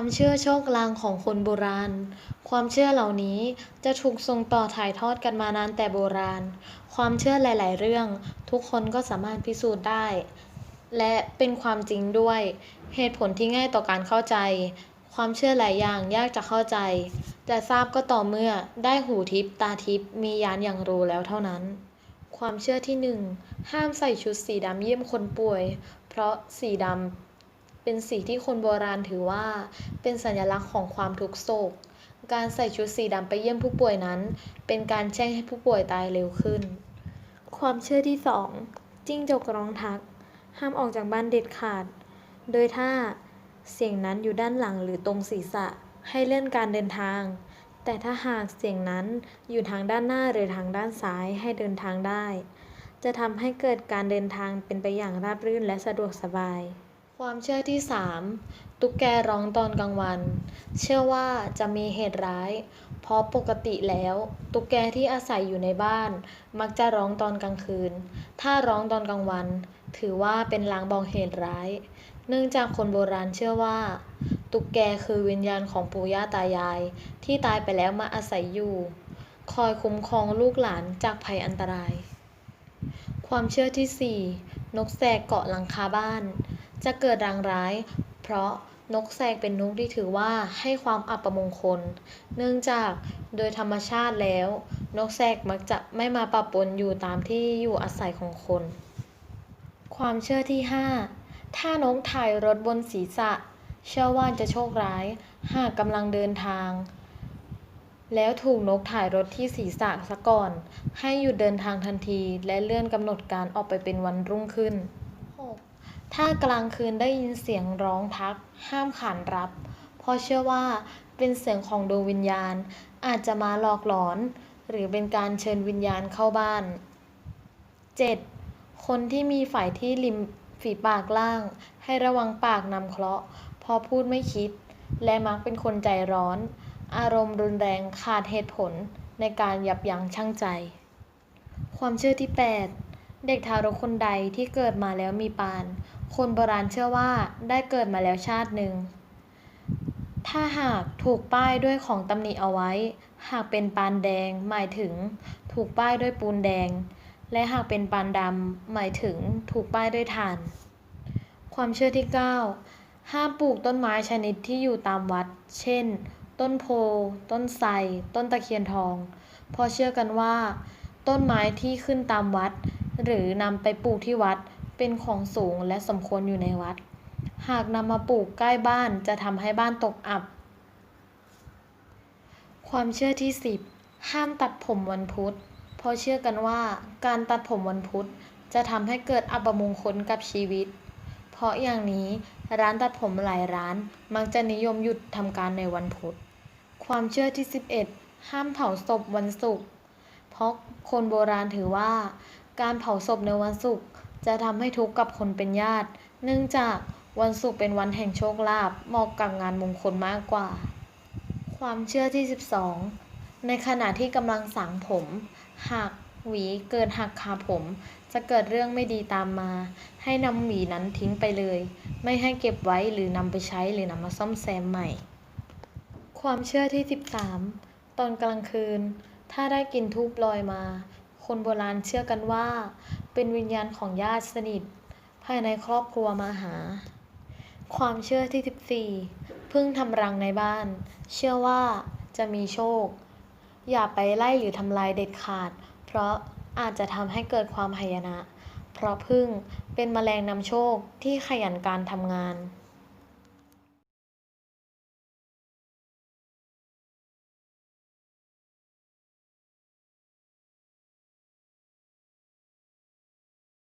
ความเชื่อโชคลางของคนโบราณ ความเชื่อเหล่านี้จะถูกส่งต่อถ่ายทอดกันมานานแต่โบราณ ความเชื่อหลาย ๆ เรื่อง ทุกคนก็สามารถพิสูจน์ได้ และเป็นความจริงด้วย เหตุผลที่ง่ายต่อการเข้าใจ ความเชื่อหลายอย่างยากจะเข้าใจจะทราบก็ต่อเมื่อได้หูทิพตาทิพมีญาณอย่างรู้แล้วเท่านั้น ความเชื่อที่หนึ่งห้ามใส่ชุดสีดำเยี่ยมคนป่วย เพราะสีดำ เป็นสีที่คนโบราณถือว่า เป็นสัญลักษณ์ของความทุกข์โศก การใส่ชุดสีดำไปเยี่ยมผู้ป่วยนั้น เป็นการแช่งให้ผู้ป่วยตายเร็วขึ้น ความเชื่อที่สองจิ้งจกร้องทัก ห้ามออกจากบ้านเด็ดขาด โดยถ้าเสียงนั้นอยู่ด้านหลังหรือตรงศีรษะให้เลื่อนการเดินทาง แต่ถ้าหากเสียงนั้นอยู่ทางด้านหน้าหรือทางด้านซ้ายให้เดินทางได้ จะทำให้เกิดการเดินทางเป็นไปอย่างราบรื่นและสะดวกสบาย ความเชื่อที่สามตุ๊กแกร้องตอนกลางวัน เชื่อว่าจะมีเหตุร้าย เพราะปกติแล้ว ตุ๊กแกที่อาศัยอยู่ในบ้าน มักจะร้องตอนกลางคืน ถ้าร้องตอนกลางวัน ถือว่าเป็นลางบอกเหตุร้าย เนื่องจากคนโบราณเชื่อว่า ตุ๊กแกคือวิญญาณของปู่ย่าตายาย ที่ตายไปแล้วมาอาศัยอยู่ คอยคุ้มครองลูกหลานจากภัยอันตราย ความเชื่อที่สี่นกแสกเกาะหลังคาบ้าน จะเกิดรางร้าย เพราะนกแสกเป็นนกที่ถือว่าให้ความอัปมงคล เนื่องจากโดยธรรมชาติแล้ว นกแสกมักจะไม่มาปะปนอยู่ตามที่อยู่อาศัยของคน ความเชื่อที่ห้าถ้านกถ่ายรถบนศีรษะ เชื่อว่าจะโชคร้าย หากกำลังเดินทาง แล้วถูกนกถ่ายรถที่ศีรษะซะก่อน ให้หยุดเดินทางทันทีและเลื่อนกำหนดการออกไปเป็นวันรุ่งขึ้น ถ้ากลางคืนได้ยินเสียงร้องทัก ห้ามขานรับ เพราะเชื่อว่าเป็นเสียงของดวงวิญญาณ อาจจะมาหลอกหลอน หรือเป็นการเชิญวิญญาณเข้าบ้าน 7. คนที่มีฝ่ายที่ริมฝีปากล่าง ให้ระวังปากนำเคราะห์พราะพูดไม่คิด และมักเป็นคนใจร้อน อารมณ์รุนแรงขาดเหตุผลในการยับยั้งชั่งใจ ความเชื่อที่ 8 เด็กทารกคนใดที่เกิดมาแล้วมีปาน คนโบราณเชื่อว่าได้เกิดมาแล้วชาติหนึ่ง ถ้าหากถูกป้ายด้วยของตำหนิเอาไว้ หากเป็นปานแดงหมายถึงถูกป้ายด้วยปูนแดง และหากเป็นปานดำหมายถึงถูกป้ายด้วยถ่าน ความเชื่อที่ 9 ห้ามปลูกต้นไม้ชนิดที่อยู่ตามวัด เช่น ต้นโพ ต้นไทร ต้นตะเคียนทอง เพราะเชื่อกันว่า ต้นไม้ที่ขึ้นตามวัด หรือนำไปปลูกที่วัด เป็นของสูงและสมควรอยู่ในวัด หากนำมาปลูกใกล้บ้านจะทำให้บ้านตกอับ ความเชื่อที่ 10 ห้ามตัดผมวันพุธ เพราะเชื่อกันว่าการตัดผมวันพุธจะทำให้เกิดอัปมงคลกับชีวิต เพราะอย่างนี้ร้านตัดผมหลายร้านมักจะนิยมหยุดทำการในวันพุธ ความเชื่อที่ 11 ห้ามเผาศพวันศุกร์ เพราะคนโบราณถือว่า การเผาศพในวันศุกร์ จะทำให้ทุกข์กับคนเป็นญาติ เนื่องจากวันศุกร์เป็นวันแห่งโชคลาภเหมาะกับงานมงคลมากกว่า ความเชื่อที่ 12 ในขณะที่กำลังสางผม หากหวีเกิดหักคาผม จะเกิดเรื่องไม่ดีตามมา ให้นำหวีนั้นทิ้งไปเลย ไม่ให้เก็บไว้หรือนำไปใช้หรือนำมาซ่อมแซมใหม่ ความเชื่อที่ 13 ตอนกลางคืน ถ้าได้กินทูบลอยมา คนโบราณเชื่อกันว่า เป็นวิญญาณของญาติสนิท ภายในครอบครัวมาหา ความเชื่อที่ 14 พึ่งทำรังในบ้าน เชื่อว่าจะมีโชค อย่าไปไล่หรือทำลายเด็ดขาด เพราะอาจจะทำให้เกิดความหายนะ เพราะพึ่งเป็นแมลงนำโชคที่ขยันการทำงาน